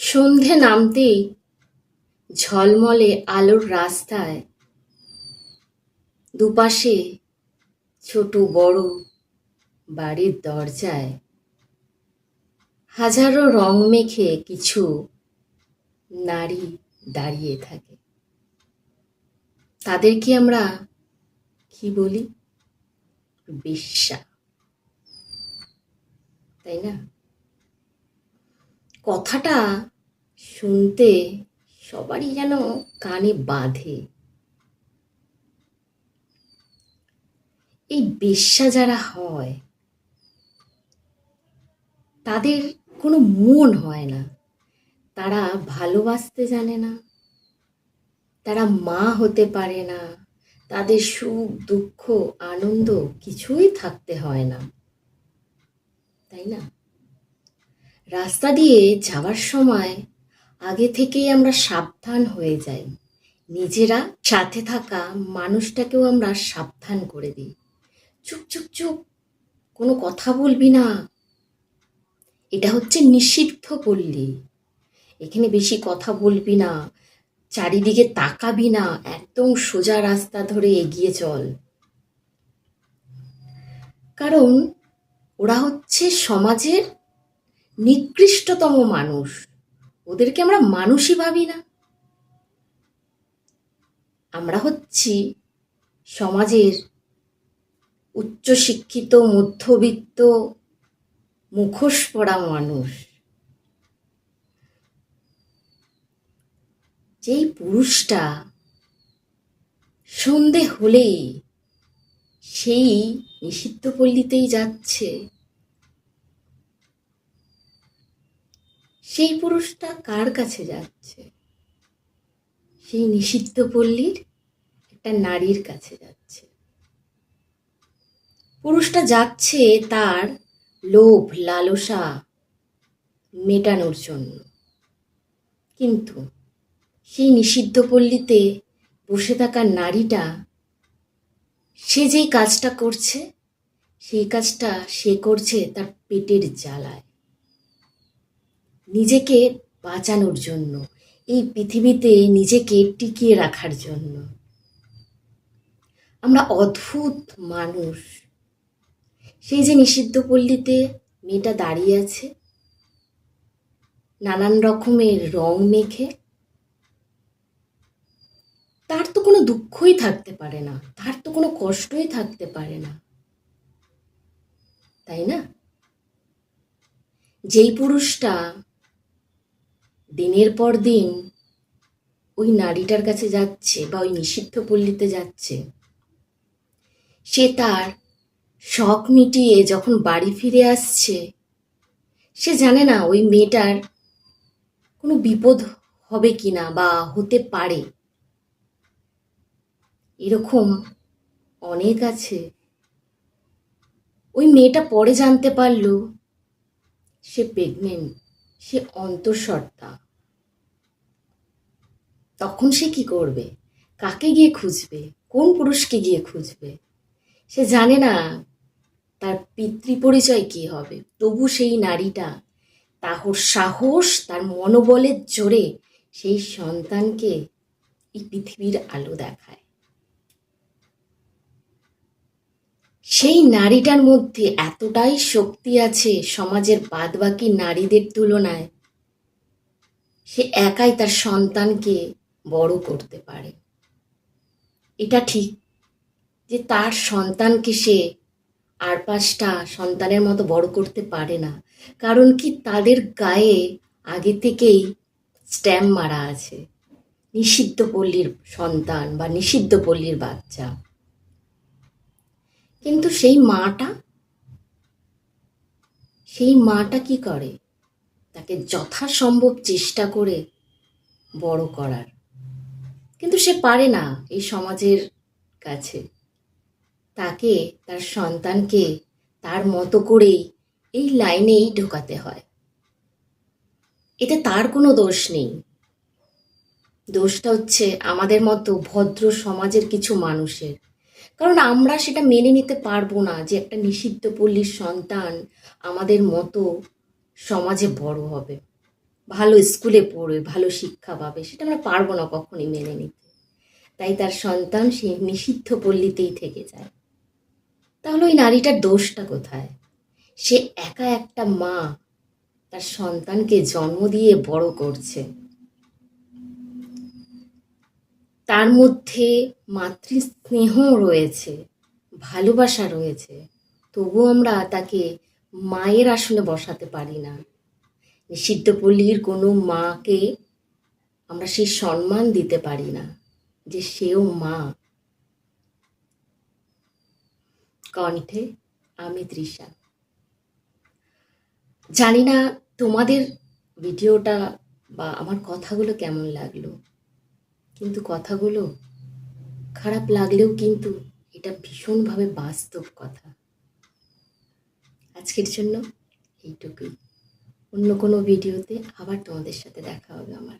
সন্ধে নামতেই ঝলমলে আলোর রাস্তায় দুপাশে ছোট বড় বাড়ির দরজায় হাজারো রং মেখে কিছু নারী দাঁড়িয়ে থাকে। তাদেরকে আমরা কি বলি? বেশ্যা তাই না? কথাটা শুনতে সবারই যেন কানে বাঁধে। এই বেশ্যা যারা হয়, তাদের কোনো মন হয় না। তারা ভালোবাসতে জানে না। তারা মা হতে পারে না। তাদের সুখ, দুঃখ, আনন্দ কিছুই থাকতে হয় না। তাই না? রাস্তা দিয়ে যাওয়ার সময় আগে থেকেই আমরা সাবধান হয়ে যাই। নিজেরা সাথে থাকা মানুষটাকেও আমরা সাবধান করে দিই। চুপ চুপ চুপ, কোনো কথা বলবি না। এটা হচ্ছে নিষিদ্ধ পল্লী। এখানে বেশি কথা বলবি না, চারিদিকে তাকাবি না, একদম সোজা রাস্তা ধরে এগিয়ে চল। কারণ ওরা হচ্ছে সমাজের নিকৃষ্টতম মানুষ। ওদেরকে আমরা মানুষই ভাবি না। আমরা হচ্ছি সমাজের উচ্চশিক্ষিত, মধ্যবিত্ত, মুখোশ পড়া মানুষ। যেই পুরুষটা সন্ধে হলেই সেই নিষিদ্ধ পল্লীতেই যাচ্ছে। সেই পুরুষটা কার কাছে যাচ্ছে? সেই নিষিদ্ধ পল্লীর একটা নারীর কাছে যাচ্ছে। পুরুষটা যাচ্ছে তার লোভ, লালসা মেটানোর জন্য। কিন্তু সেই নিষিদ্ধ পল্লীতে বসে থাকা নারীটা সে যেই কাজটা করছে, সেই কাজটা সে করছে তার পেটের জ্বালায়। নিজেকে বাঁচানোর জন্য, এই পৃথিবীতে নিজেকে টিকিয়ে রাখার জন্য। আমরা অদ্ভুত মানুষ। সেই যে নিষিদ্ধ পল্লীতে মেয়েটা দাঁড়িয়ে আছে, নানান রকমের রং মেখে, তার তো কোনো দুঃখই থাকতে পারে না, তার তো কোনো কষ্টই থাকতে পারে না। তাই না? যেই পুরুষটা দিনের পর দিন ওই নারীটার কাছে যাচ্ছে বা ওই নিষিদ্ধ পল্লীতে যাচ্ছে। সে তার শখ মিটিয়ে যখন বাড়ি ফিরে আসছে, সে জানে না ওই মেয়েটার কোনো বিপদ হবে কি না বা হতে পারে। এরকম অনেক আছে। ওই মেয়েটা পরে জানতে পারল সে প্রেগনেন্ট সে অন্তঃসত্ত্বা। তখন সে কি করবে? কাকে গিয়ে খুঁজবে? কোন পুরুষকে গিয়ে খুঁজবে? সে জানে না তার পিতৃ পরিচয় কি হবে। তবু সেই নারীটা, তাহর সাহস, তার মনোবলের জোরে সেই সন্তানকে এই পৃথিবীর আলো দেখায়। সেই নারীটার মধ্যে এতটাই শক্তি আছে সমাজের বাদবাকি নারীদের তুলনায়, সে একাই তার সন্তানকে বড় করতে পারে। এটা ঠিক যে তার সন্তানকে সে আর পাঁচটা সন্তানের মতো বড় করতে পারে না, কারণ কি তাদের গায়ে আগে থেকেই স্ট্যাম্প মারা আছে। নিষিদ্ধ পল্লীর সন্তান বা নিষিদ্ধ পল্লীর বাচ্চা। কিন্তু সেই মাটা সেই মাটা কি করে? তাকে যথাসম্ভব চেষ্টা করে বড় করার। কিন্তু সে পারে না এই সমাজের কাছে। তাকে, তার সন্তানকে, তার মতো করেই এই লাইনেই ঢোকাতে হয়। এতে তার কোনো দোষ নেই। দোষটা হচ্ছে আমাদের মতো ভদ্র সমাজের কিছু মানুষের। কারণ আমরা সেটা মেনে নিতে পারব না যে একটা নিষিদ্ধ পল্লীর সন্তান আমাদের মতো সমাজে বড় হবে, ভালো স্কুলে পড়বে, ভালো শিক্ষা পাবে, সেটা আমরা পারব না কখনই মেনে নিতে। তাই তার সন্তান সে নিষিদ্ধ পল্লীতেই থেকে যায়। তাহলে ওই নারীটার দোষটা কোথায়? সে একা একটা মা তার সন্তানকে জন্ম দিয়ে বড় করছে। তার মধ্যে মাতৃস্নেহ রয়েছে, ভালোবাসা রয়েছে। তবুও আমরা তাকে মায়ের আসনে বসাতে পারি না। নিষিদ্ধ পল্লীর কোনো মাকে আমরা সেই সম্মান দিতে পারি না যে সেও মা। কণ্ঠে আমি তৃষা। জানি না তোমাদের ভিডিওটা বা আমার কথাগুলো কেমন লাগল। কিন্তু কথাগুলো খারাপ লাগলেও কিন্তু এটা ভীষণভাবে বাস্তব কথা। আজকের জন্য এইটুকুই। অন্য কোনো ভিডিওতে আবার তোমাদের সাথে দেখা হবে আমার।